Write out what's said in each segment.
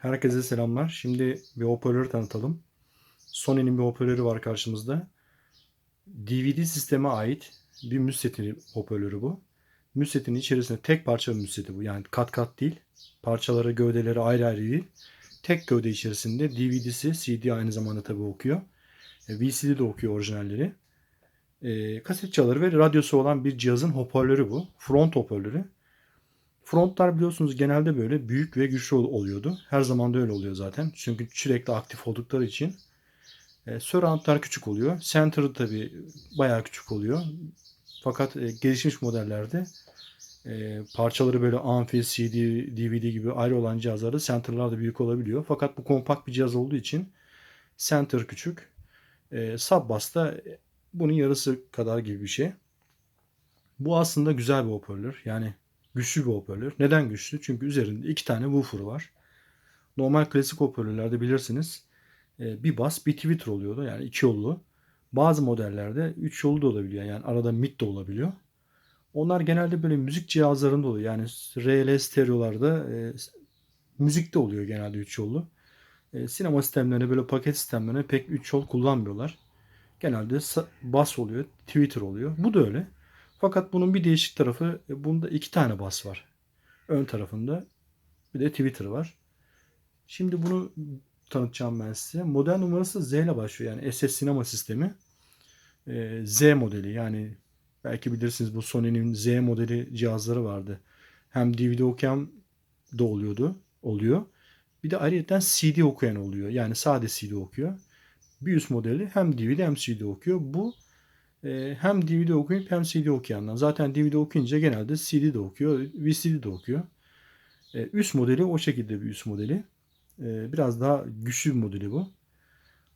Herkese selamlar. Şimdi bir hoparlör tanıtalım. Sony'nin bir hoparlörü var karşımızda. DVD sisteme ait bir müssetini hoparlörü bu. Müssetin içerisinde tek parça müsseti bu. Yani kat kat değil. Parçaları, gövdeleri ayrı ayrı değil. Tek gövde içerisinde DVD'si, CD aynı zamanda tabii okuyor. E, VCD de okuyor orijinalleri. E, kaset çaları ve radyosu olan bir cihazın hoparlörü bu. Front hoparlörü. Frontlar biliyorsunuz genelde böyle büyük ve güçlü ol- oluyordu. Her zaman da öyle oluyor zaten. Çünkü sürekli aktif oldukları için. E, surroundlar küçük oluyor. Center tabii bayağı küçük oluyor. Fakat e, gelişmiş modellerde e, parçaları böyle amfi, CD, DVD gibi ayrı olan cihazlarda center'lar da büyük olabiliyor. Fakat bu kompakt bir cihaz olduğu için center küçük. E, Subbus da bunun yarısı kadar gibi bir şey. Bu aslında güzel bir hoparlör. Yani güçlü bir hoparlör. Neden güçlü? Çünkü üzerinde iki tane woofer var. Normal klasik hoparlörlerde bilirsiniz e, bir bas bir tweeter oluyordu. Yani iki yollu. Bazı modellerde üç yollu da olabiliyor. Yani arada mid de olabiliyor. Onlar genelde böyle müzik cihazlarında oluyor. Yani RL stereolarda e, müzikte oluyor genelde üç yollu. E, sinema sistemlerine böyle paket sistemlerine pek üç yol kullanmıyorlar. Genelde bas oluyor, tweeter oluyor. Bu da öyle. Fakat bunun bir değişik tarafı e, bunda iki tane bas var. Ön tarafında bir de Twitter var. Şimdi bunu tanıtacağım ben size. Model numarası Z ile başlıyor. Yani SS sinema sistemi. Ee, Z modeli yani belki bilirsiniz bu Sony'nin Z modeli cihazları vardı. Hem DVD okuyan da oluyordu. Oluyor. Bir de ayrıca CD okuyan oluyor. Yani sade CD okuyor. Bir üst modeli hem DVD hem CD okuyor. Bu e, hem DVD okuyup hem CD okuyanlar. Zaten DVD okuyunca genelde CD de okuyor, VCD de okuyor. E, üst modeli o şekilde bir üst modeli. E, biraz daha güçlü bir modeli bu.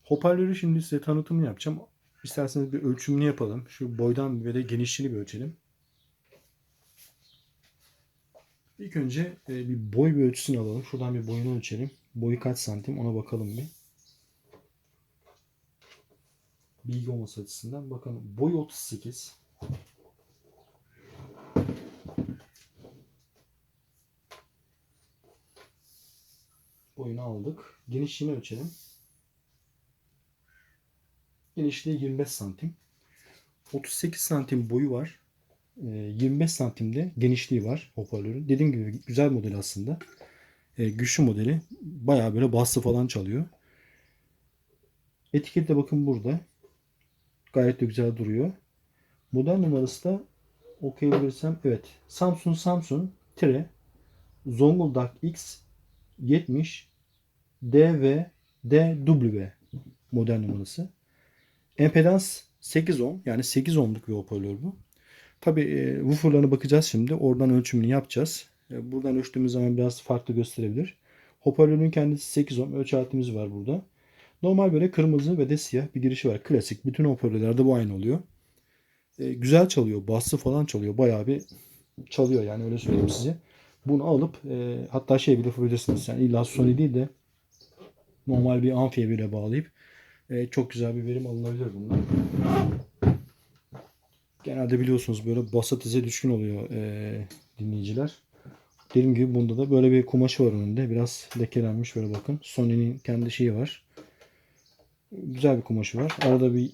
Hoparlörü şimdi size tanıtımını yapacağım. İsterseniz bir ölçümünü yapalım. Şu boydan ve de genişliğini bir ölçelim. İlk önce e, bir boy bir ölçüsünü alalım. Şuradan bir boyunu ölçelim. Boyu kaç santim ona bakalım bir. Bilgi olması açısından bakalım. Boy 38. Boyunu aldık. Genişliğini ölçelim. Genişliği 25 santim. 38 santim boyu var. Ee, 25 santimde genişliği var hoparlörün. Dediğim gibi güzel model aslında. Ee, güçlü modeli. Bayağı böyle bası falan çalıyor. Etikette bakın burada. Gayet de güzel duruyor. Model numarası da okuyabilirsem evet. Samsung Samsung tire Zonguldak X 70 DV DW model numarası. Empedans 8 ohm yani 8 ohmluk bir hoparlör bu. Tabi e, woofer'larına bakacağız şimdi. Oradan ölçümünü yapacağız. E, buradan ölçtüğümüz zaman biraz farklı gösterebilir. Hoparlörün kendisi 8 ohm. Ölçü aletimiz var burada. Normal böyle kırmızı ve de siyah bir girişi var. Klasik. Bütün hoparlörlerde bu aynı oluyor. E, güzel çalıyor. Bası falan çalıyor. Bayağı bir çalıyor yani öyle söyleyeyim size. Bunu alıp e, hatta şey bile yapabilirsiniz. Yani illa Sony değil de normal bir amfiye bile bağlayıp e, çok güzel bir verim alınabilir bundan. Genelde biliyorsunuz böyle basatize düşkün oluyor e, dinleyiciler. Dediğim gibi bunda da böyle bir kumaşı var önünde. Biraz lekelenmiş böyle bakın. Sony'nin kendi şeyi var. Güzel bir kumaşı var. Arada bir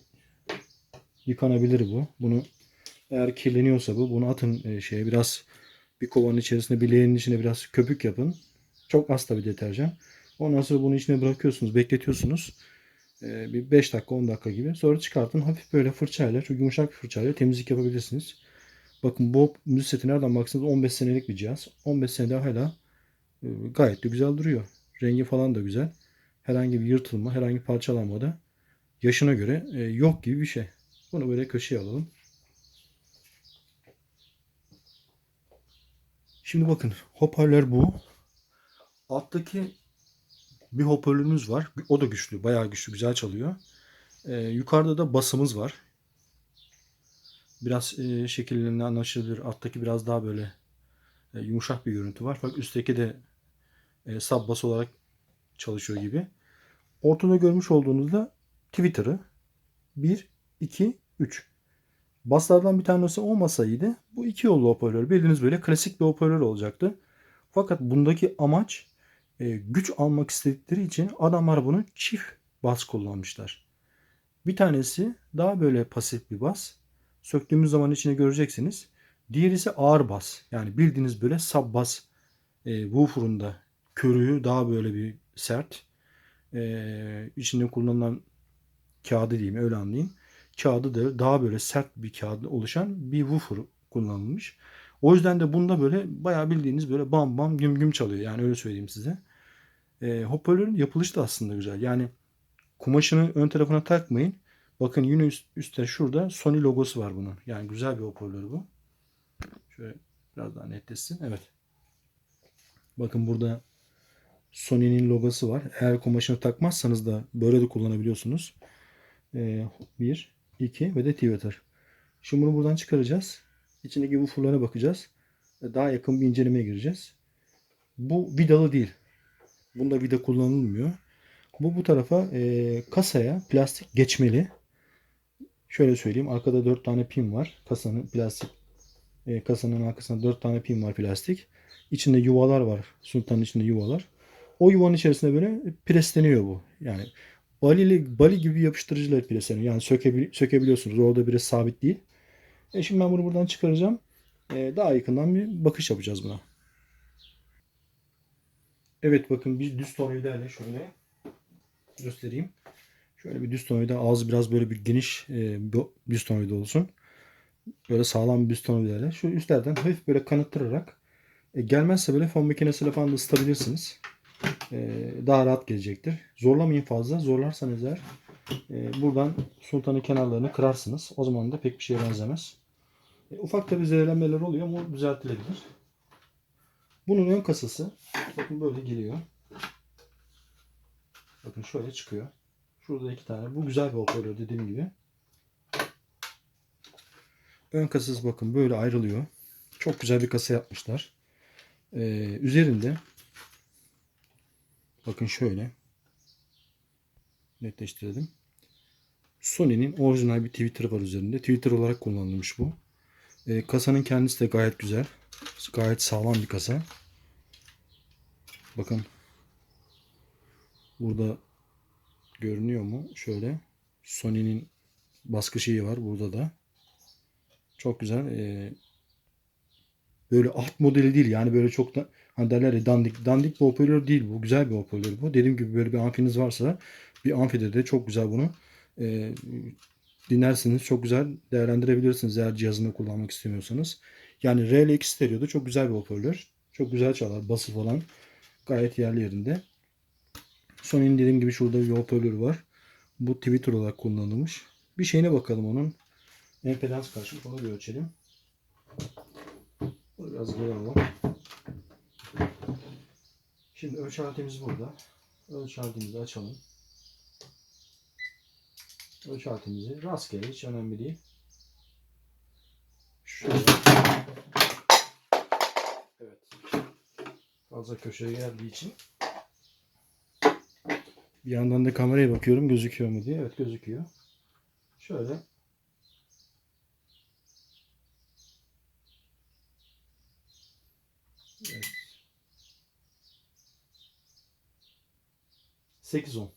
yıkanabilir bu. Bunu eğer kirleniyorsa bu bunu atın e, şeye biraz bir kovanın içerisine bir leğenin içine biraz köpük yapın. Çok az tabi deterjan. Ondan sonra bunu içine bırakıyorsunuz, bekletiyorsunuz. Ee, bir 5 dakika 10 dakika gibi. Sonra çıkartın. Hafif böyle fırçayla, çok yumuşak bir fırçayla temizlik yapabilirsiniz. Bakın bu müzik seti nereden baksanız 15 senelik bir cihaz. 15 senede hala e, gayet de güzel duruyor. Rengi falan da güzel. Herhangi bir yırtılma, herhangi bir parçalanma da yaşına göre e, yok gibi bir şey. Bunu böyle köşeye alalım. Şimdi bakın hoparlör bu. Alttaki bir hoparlörümüz var. O da güçlü. Bayağı güçlü. Güzel çalıyor. Ee, yukarıda da basımız var. Biraz e, şekillerinden anlaşılır. Alttaki biraz daha böyle e, yumuşak bir görüntü var. Fakat üstteki de e, sub bas olarak çalışıyor gibi. Ortada görmüş olduğunuzda Twitter'ı 1, 2, 3. Baslardan bir tanesi olmasaydı bu iki yollu hoparlör bildiğiniz böyle klasik bir hoparlör olacaktı. Fakat bundaki amaç e, güç almak istedikleri için adamlar bunu çift bas kullanmışlar. Bir tanesi daha böyle pasif bir bas. Söktüğümüz zaman içine göreceksiniz. Diğeri ise ağır bas. Yani bildiğiniz böyle sub bas e, woofer'ın da körüğü daha böyle bir sert. E, içinde kullanılan kağıdı diyeyim öyle anlayayım. Kağıdı da daha böyle sert bir kağıdı oluşan bir woofer kullanılmış. O yüzden de bunda böyle bayağı bildiğiniz böyle bam bam güm güm çalıyor. Yani öyle söyleyeyim size. E, hoparlörün yapılışı da aslında güzel. Yani kumaşını ön tarafına takmayın. Bakın yine üst, üstte şurada Sony logosu var bunun. Yani güzel bir hoparlör bu. Şöyle biraz daha netleşsin. Evet. Bakın burada Sony'nin logosu var. Eğer kumaşını takmazsanız da böyle de kullanabiliyorsunuz. Ee, bir, iki ve de Twitter. Şimdi bunu buradan çıkaracağız. İçindeki woofer'lara bakacağız. Daha yakın bir incelemeye gireceğiz. Bu vidalı değil. Bunda vida kullanılmıyor. Bu bu tarafa e, kasaya plastik geçmeli. Şöyle söyleyeyim. Arkada 4 tane pin var. Kasanın plastik e, kasanın arkasında 4 tane pin var plastik. İçinde yuvalar var. Sultanın içinde yuvalar. O yuvanın içerisinde böyle presleniyor bu. Yani balili, bali gibi yapıştırıcılar presleniyor. Yani sökebil, sökebiliyorsunuz. Orada biraz sabit değil. E şimdi ben bunu buradan çıkaracağım. E, daha yakından bir bakış yapacağız buna. Evet bakın bir düz tornavidayla şöyle göstereyim. Şöyle bir düz tornavida ağzı biraz böyle bir geniş e, düz tornavida olsun. Böyle sağlam bir düz tornavidayla şu üstlerden hafif böyle kanıttırarak e, gelmezse böyle fon makinesiyle falan da ısıtabilirsiniz. E, daha rahat gelecektir. Zorlamayın fazla. Zorlarsanız eğer e, buradan sultanın kenarlarını kırarsınız. O zaman da pek bir şeye benzemez. E, ufak da bir zedelenmeler oluyor ama düzeltilebilir. Bunun ön kasası bakın böyle geliyor. Bakın şöyle çıkıyor. Şurada iki tane. Bu güzel bir hoparlör dediğim gibi. Ön kasası bakın böyle ayrılıyor. Çok güzel bir kasa yapmışlar. Ee, üzerinde bakın şöyle netleştirelim. Sony'nin orijinal bir Twitter var üzerinde. Twitter olarak kullanılmış bu. Ee, kasanın kendisi de gayet güzel. Gayet sağlam bir kasa. Bakın burada görünüyor mu? Şöyle Sony'nin baskı şeyi var burada da. Çok güzel. Ee, böyle alt modeli değil yani böyle çok da hani derler ya dandik. Dandik bir hoparlör değil bu. Güzel bir hoparlör bu. Dediğim gibi böyle bir amfiniz varsa bir amfide de çok güzel bunu e, dinlersiniz. Çok güzel değerlendirebilirsiniz eğer cihazını kullanmak istemiyorsanız. Yani RLX stereo'da çok güzel bir hoparlör. Çok güzel çalar. Bası falan gayet yerli yerinde. Sony'nin dediğim gibi şurada bir hoparlör var. Bu Twitter olarak kullanılmış. Bir şeyine bakalım onun. Empedans karşılık onu bir ölçelim. Biraz geri alalım. Şimdi ölç aletimiz burada. Ölç aletimizi açalım. Ölç aletimizi rastgele hiç önemli değil. Şöyle. Evet. Fazla köşeye geldiği için. Bir yandan da kameraya bakıyorum gözüküyor mu diye. Evet gözüküyor. Şöyle. 8-10.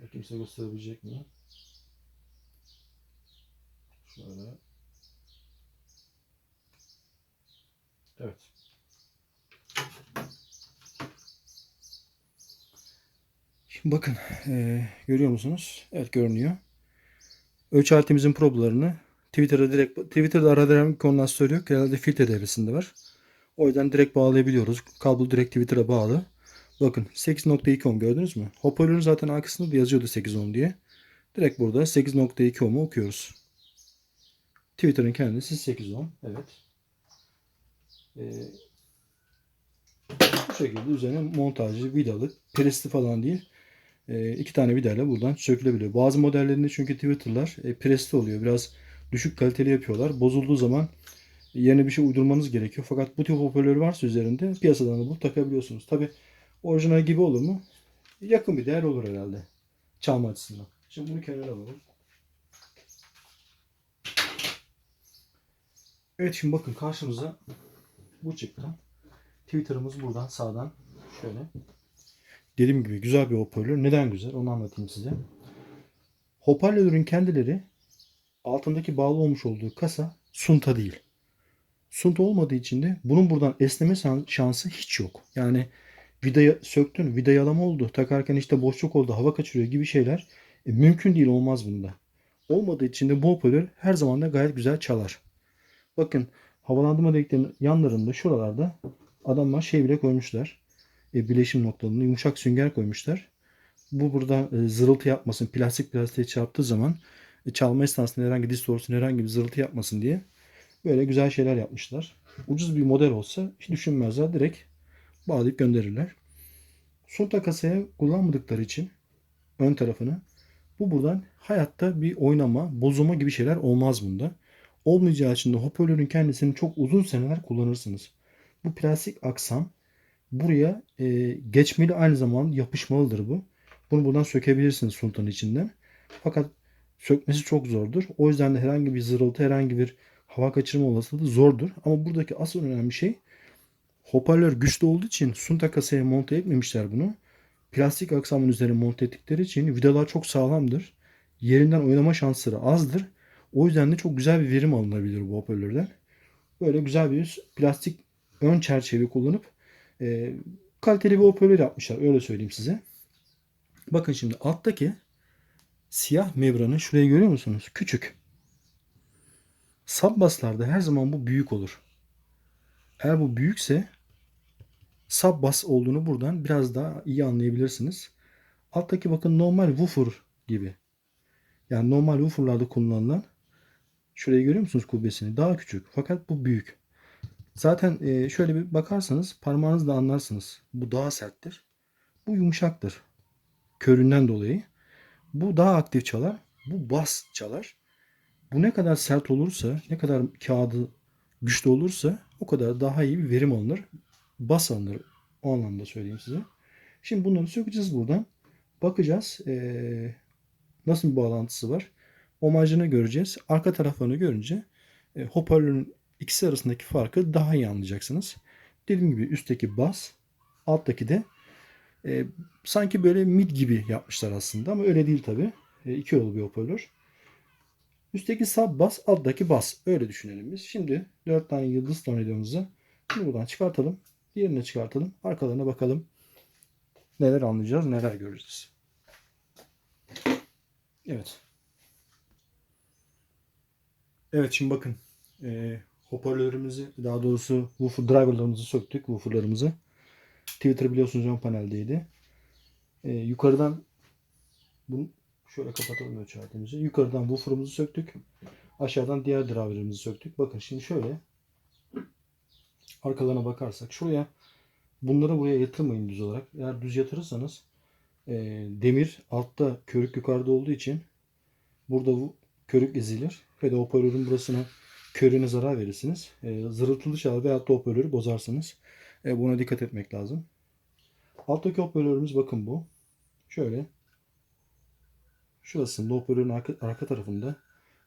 Bakayım size gösterebilecek mi? Şöyle. Evet. Şimdi bakın eee, görüyor musunuz? Evet görünüyor. Ölçü aletimizin probalarını Twitter'da direkt Twitter'da arada bir kondansatör yok. Herhalde filtre devresinde var. O yüzden direkt bağlayabiliyoruz. Kablo direkt Twitter'a bağlı. Bakın 8.2 ohm gördünüz mü? Hoparlörün zaten arkasında da yazıyordu 8 ohm diye. Direkt burada 8.2 ohm'u okuyoruz. Twitter'ın kendisi 8 ohm. Evet. Ee, bu şekilde üzerine montajlı, vidalı, presli falan değil. Ee, iki tane vidayla buradan sökülebiliyor. Bazı modellerinde çünkü Twitter'lar e, presli oluyor. Biraz düşük kaliteli yapıyorlar. Bozulduğu zaman yerine bir şey uydurmanız gerekiyor. Fakat bu tip hoparlör varsa üzerinde piyasadan da bu takabiliyorsunuz. Tabi orijinal gibi olur mu? Yakın bir değer olur herhalde. Çalma açısından. Şimdi bunu kenara alalım. Evet şimdi bakın karşımıza bu çıktı. Twitter'ımız buradan sağdan Şöyle. Dediğim gibi güzel bir hoparlör. Neden güzel? Onu anlatayım size. Hoparlörün kendileri altındaki bağlı olmuş olduğu kasa sunta değil. Sunta olmadığı için de bunun buradan esneme şan- şansı hiç yok. Yani vidayı söktün, vida yalama oldu, takarken işte boşluk oldu, hava kaçırıyor gibi şeyler e, mümkün değil olmaz bunda. Olmadığı için de bu hoparlör her zaman da gayet güzel çalar. Bakın havalandırma deliklerinin yanlarında şuralarda adamlar şey bile koymuşlar. E, bileşim noktalarında yumuşak sünger koymuşlar. Bu burada e, zırıltı yapmasın, plastik plastiğe çarptığı zaman e, çalma esnasında herhangi distorsiyon, herhangi bir zırıltı yapmasın diye böyle güzel şeyler yapmışlar. Ucuz bir model olsa hiç düşünmezler. Direkt bağlayıp gönderirler. Sunta kasaya kullanmadıkları için ön tarafını bu buradan hayatta bir oynama, bozulma gibi şeyler olmaz bunda. Olmayacağı için de hoparlörün kendisini çok uzun seneler kullanırsınız. Bu plastik aksam buraya e, geçmeli aynı zamanda yapışmalıdır bu. Bunu buradan sökebilirsiniz suntanın içinden. Fakat sökmesi çok zordur. O yüzden de herhangi bir zırıltı, herhangi bir hava kaçırma olasılığı zordur. Ama buradaki asıl önemli şey hoparlör güçlü olduğu için sunta kasaya monte etmemişler bunu. Plastik aksamın üzerine monte ettikleri için vidalar çok sağlamdır. Yerinden oynama şansları azdır. O yüzden de çok güzel bir verim alınabilir bu hoparlörden. Böyle güzel bir plastik ön çerçeve kullanıp e, kaliteli bir hoparlör yapmışlar. Öyle söyleyeyim size. Bakın şimdi alttaki siyah membranı şurayı görüyor musunuz? Küçük. Subbaslarda her zaman bu büyük olur. Eğer bu büyükse subbas olduğunu buradan biraz daha iyi anlayabilirsiniz. Alttaki bakın normal woofer gibi. Yani normal wooferlarda kullanılan şurayı görüyor musunuz kubbesini? Daha küçük. Fakat bu büyük. Zaten e, şöyle bir bakarsanız parmağınızla anlarsınız. Bu daha serttir. Bu yumuşaktır. Köründen dolayı. Bu daha aktif çalar. Bu bas çalar. Bu ne kadar sert olursa, ne kadar kağıdı güçlü olursa o kadar daha iyi bir verim alınır. Bas alınır. O anlamda söyleyeyim size. Şimdi bunları sökeceğiz buradan. Bakacağız ee, nasıl bir bağlantısı var. Omajını göreceğiz. Arka taraflarını görünce e, hoparlörün ikisi arasındaki farkı daha iyi anlayacaksınız. Dediğim gibi üstteki bas, alttaki de e, sanki böyle mid gibi yapmışlar aslında ama öyle değil tabi. E, iki yolu bir hoparlör. Üstteki sub bas, alttaki bas. Öyle düşünelim biz. Şimdi 4 tane yıldız tornavidomuzu buradan çıkartalım. Diğerine çıkartalım. Arkalarına bakalım. Neler anlayacağız, neler göreceğiz. Evet. Evet şimdi bakın. E, hoparlörümüzü daha doğrusu woofer driverlarımızı söktük. Wooferlarımızı. Twitter biliyorsunuz ön paneldeydi. E, yukarıdan bunu şöyle kapatalım ölçülerimizi. Yukarıdan woofer'ımızı söktük. Aşağıdan diğer driver'ımızı söktük. Bakın şimdi şöyle arkalarına bakarsak şuraya bunları buraya yatırmayın düz olarak. Eğer düz yatırırsanız e, demir altta körük yukarıda olduğu için burada bu körük ezilir ve de hoparlörün burasına körüne zarar verirsiniz. E, zırıltılı çalar veyahut da hoparlörü bozarsınız. E, buna dikkat etmek lazım. Alttaki hoparlörümüz bakın bu. Şöyle. Şurasında hoparlörün arka, arka tarafında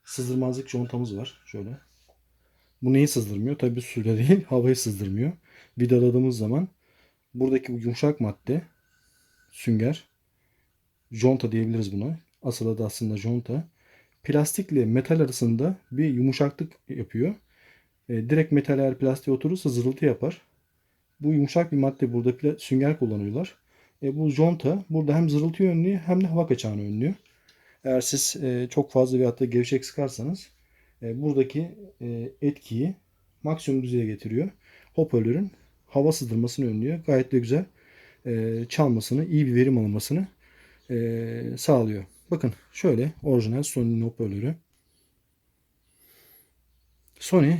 sızdırmazlık contamız var. Şöyle. Bu neyi sızdırmıyor? Tabii suyla değil, havayı sızdırmıyor. Vidaladığımız zaman buradaki bu yumuşak madde sünger conta diyebiliriz buna. Asıl adı aslında conta. Plastikle metal arasında bir yumuşaklık yapıyor. E, direkt metal eğer plastiğe oturursa zırıltı yapar. Bu yumuşak bir madde burada sünger kullanıyorlar. E, bu conta burada hem zırıltıyı önlüyor hem de hava kaçağını önlüyor. Eğer siz e, çok fazla veyahut da gevşek sıkarsanız buradaki e, etkiyi maksimum düzeye getiriyor. Hoparlörün hava sızdırmasını önlüyor. Gayet de güzel e, çalmasını, iyi bir verim alınmasını e, sağlıyor. Bakın şöyle orijinal Sony'nin hoparlörü. Sony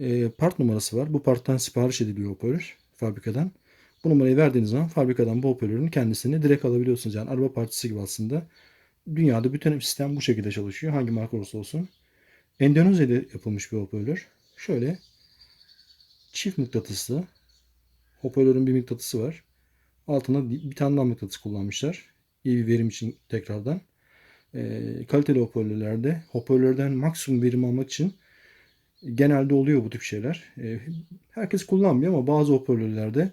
e, part numarası var. Bu parttan sipariş ediliyor hoparlör fabrikadan. Bu numarayı verdiğiniz zaman fabrikadan bu hoparlörün kendisini direkt alabiliyorsunuz. Yani araba partisi gibi aslında. Dünyada bütün sistem bu şekilde çalışıyor. Hangi marka olursa olsun. Endonezya'da yapılmış bir hoparlör. Şöyle çift mıknatıslı hoparlörün bir mıknatısı var. Altına bir tane daha mıknatıs kullanmışlar. İyi bir verim için tekrardan. E, kaliteli hoparlörlerde hoparlörden maksimum verim almak için genelde oluyor bu tip şeyler. E, herkes kullanmıyor ama bazı hoparlörlerde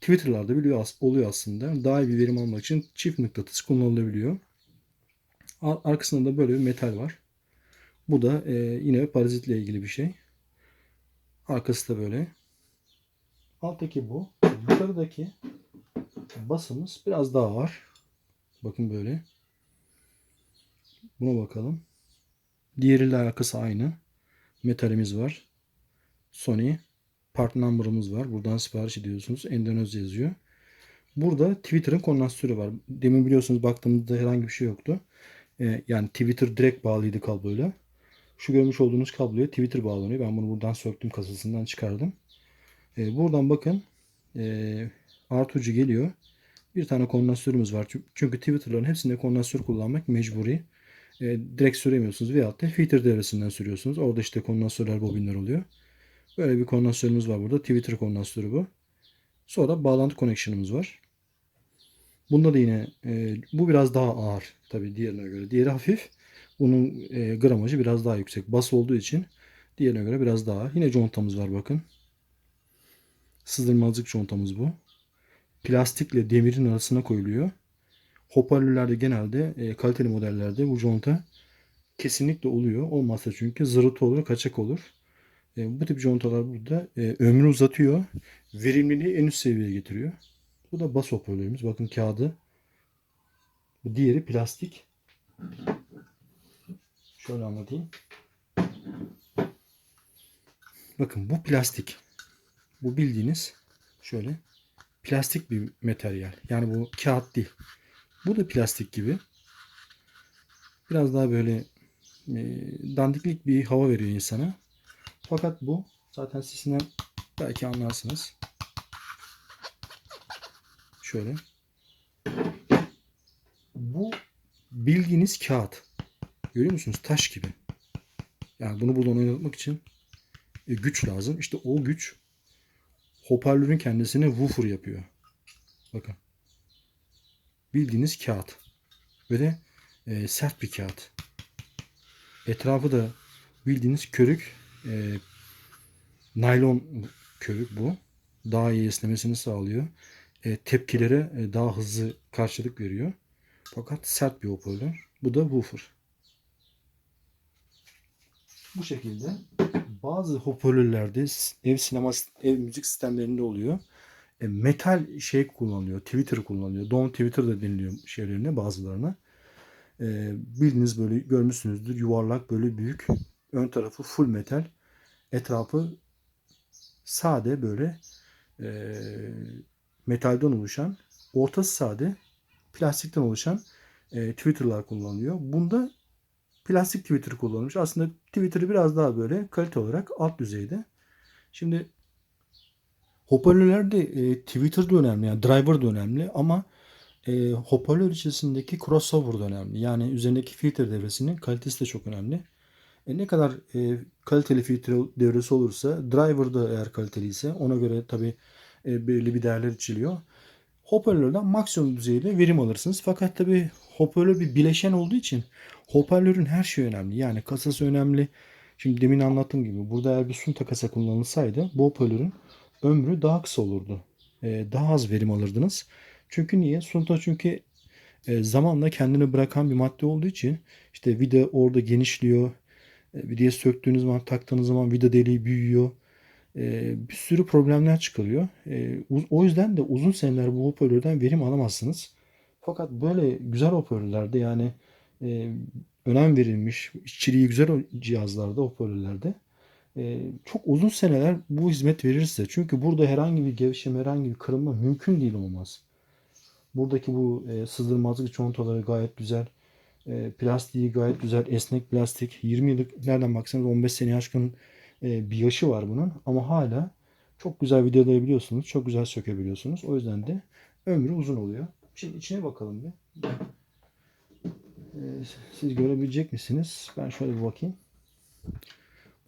Twitter'larda biliyor oluyor aslında. Daha iyi bir verim almak için çift mıknatıs kullanılabiliyor. Ar- Arkasında da böyle bir metal var. Bu da e, yine parazitle ilgili bir şey. Arkası da böyle. Alttaki bu. Yukarıdaki basımız biraz daha var. Bakın böyle. Buna bakalım. Diğeriyle alakası aynı. Metalimiz var. Sony. Part number'ımız var. Buradan sipariş ediyorsunuz. Endonezya yazıyor. Burada Twitter'ın kondansatörü var. Demin biliyorsunuz baktığımızda herhangi bir şey yoktu. Ee, yani Twitter direkt bağlıydı kabloyla. Şu görmüş olduğunuz kabloya Twitter bağlanıyor. Ben bunu buradan söktüm kasasından çıkardım. Ee, buradan bakın ee, artı ucu geliyor. Bir tane kondansatörümüz var. Çünkü- Twitter'ların hepsinde kondansatör kullanmak mecburi. E, direkt süremiyorsunuz veyahut da filtre devresinden sürüyorsunuz. Orada işte kondansatörler, bobinler oluyor. Böyle bir kondansatörümüz var burada. Twitter kondansatörü bu. Sonra bağlantı connection'ımız var. Bunda da yine e, bu biraz daha ağır tabii diğerine göre. Diğeri hafif. Bunun e, gramajı biraz daha yüksek. Bas olduğu için diğerine göre biraz daha. Yine contamız var bakın. Sızdırmazlık contamız bu. Plastikle demirin arasına koyuluyor. Hoparlörlerde genelde e, kaliteli modellerde bu conta kesinlikle oluyor. Olmazsa çünkü zırıtı olur, kaçak olur. E, bu tip contalar burada e, ömrü uzatıyor. Verimliliği en üst seviyeye getiriyor. Bu da bas hoparlörümüz. Bakın kağıdı. Diğeri plastik. Şöyle anlatayım. Bakın bu plastik. Bu bildiğiniz şöyle plastik bir materyal. Yani bu kağıt değil. Bu da plastik gibi. Biraz daha böyle e, dandiklik bir hava veriyor insana. Fakat bu zaten sesinden belki anlarsınız. Şöyle. Bu bildiğiniz kağıt. Görüyor musunuz? Taş gibi. Yani bunu buradan oynatmak için e, güç lazım. İşte o güç hoparlörün kendisine woofer yapıyor. Bakın. Bildiğiniz kağıt. De e, sert bir kağıt. Etrafı da bildiğiniz körük e, naylon körük bu. Daha iyi esnemesini sağlıyor. E, tepkilere e, daha hızlı karşılık veriyor. Fakat sert bir hoparlör. Bu da woofer. Bu şekilde bazı hoparlörlerde ev sinema ev müzik sistemlerinde oluyor. E, metal şey kullanılıyor. Twitter kullanılıyor. Don Twitter da deniliyor şeylerine bazılarına. E, bildiğiniz böyle görmüşsünüzdür. Yuvarlak böyle büyük. Ön tarafı full metal. Etrafı sade böyle e, metalden oluşan ortası sade plastikten oluşan e, Twitter'lar kullanılıyor. Bunda plastik Twitter kullanılmış. Aslında Twitter'ı biraz daha böyle kalite olarak alt düzeyde. Şimdi hoparlörlerde e, Twitter da önemli. Yani driver da önemli ama e, hoparlör içerisindeki crossover da önemli. Yani üzerindeki filtre devresinin kalitesi de çok önemli. E, ne kadar e, kaliteli filtre devresi olursa driver da eğer kaliteliyse ona göre tabi e, belirli bir değerler içiliyor. Hoparlörden maksimum düzeyde verim alırsınız. Fakat tabi hoparlör bir bileşen olduğu için hoparlörün her şeyi önemli. Yani kasası önemli. Şimdi demin anlattığım gibi burada eğer bir sunta kasa kullanılsaydı bu hoparlörün ömrü daha kısa olurdu. E, daha az verim alırdınız. Çünkü niye? Sunta çünkü e, zamanla kendini bırakan bir madde olduğu için işte vida orada genişliyor. E, vidayı söktüğünüz zaman taktığınız zaman vida deliği büyüyor. E, bir sürü problemler çıkarıyor. E, o yüzden de uzun seneler bu hoparlörden verim alamazsınız. Fakat böyle güzel hoparlörlerde yani e, önem verilmiş, işçiliği güzel cihazlarda, hoparlörlerde e, çok uzun seneler bu hizmet verir size. Çünkü burada herhangi bir gevşeme, herhangi bir kırılma mümkün değil olmaz. Buradaki bu e, sızdırmazlık çontaları gayet güzel. Plastiği gayet güzel. Esnek plastik. 20 yıllık nereden baksanız 15 seneye aşkın e, bir yaşı var bunun. Ama hala çok güzel vidalayabiliyorsunuz. Çok güzel sökebiliyorsunuz. O yüzden de ömrü uzun oluyor. Şimdi içine bakalım bir. E, siz görebilecek misiniz? Ben şöyle bir bakayım.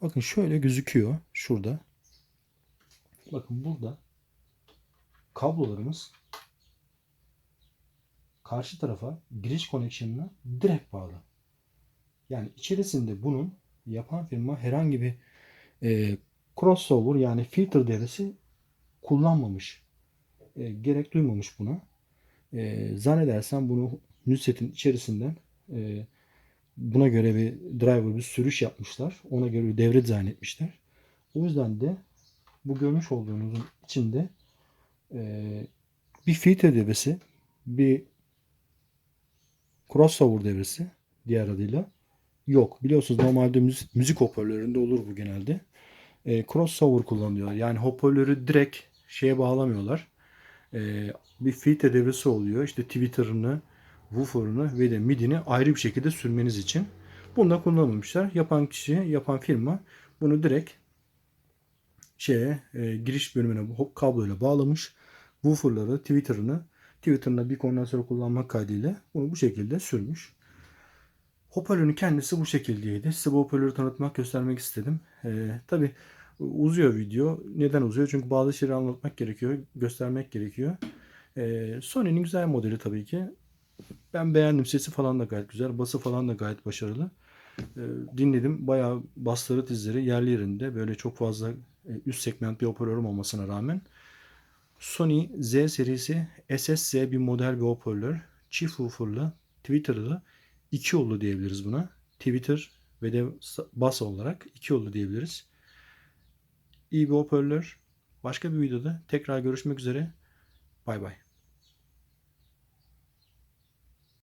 Bakın şöyle gözüküyor. Şurada. Bakın burada kablolarımız karşı tarafa giriş connection'ına direkt bağlı. Yani içerisinde bunun yapan firma herhangi bir e, crossover yani filtre devresi kullanmamış. e, gerek duymamış buna. E, zannedersem bunu müsetin içerisinden e, buna göre bir driver bir sürüş yapmışlar. Ona göre bir devre dizayn etmişler. O yüzden de bu görmüş olduğunuzun içinde e, bir filtre devresi, bir crossover devresi diğer adıyla yok. Biliyorsunuz normalde müzik, müzik hoparlörlerinde olur bu genelde. E, crossover kullanılıyor. Yani hoparlörü direkt şeye bağlamıyorlar. E, bir filtre devresi oluyor. İşte Twitter'ını, woofer'ını ve de midini ayrı bir şekilde sürmeniz için. Bunu da kullanmamışlar. Yapan kişi, yapan firma bunu direkt şeye e, giriş bölümüne kabloyla bağlamış. Woofer'ları, Twitter'ını Twitter'ında bir kondansör kullanmak kaydıyla bunu bu şekilde sürmüş. Hoparlörün kendisi bu şekildeydi. Size bu hoparlörü tanıtmak, göstermek istedim. Ee, Tabi uzuyor video. Neden uzuyor? Çünkü bazı şeyleri anlatmak gerekiyor, göstermek gerekiyor. Ee, Sony'nin güzel modeli tabii ki. Ben beğendim. Sesi falan da gayet güzel. Bası falan da gayet başarılı. Ee, dinledim. Bayağı basları tizleri yerli yerinde. Böyle çok fazla e, üst segment bir hoparlörüm olmasına rağmen. Sony Z serisi SSZ bir model bir hoparlör. Çift woofer'lı, Twitter'lı iki yollu diyebiliriz buna. Twitter ve de bas olarak iki yollu diyebiliriz. İyi bir hoparlör. Başka bir videoda tekrar görüşmek üzere. Bay bay.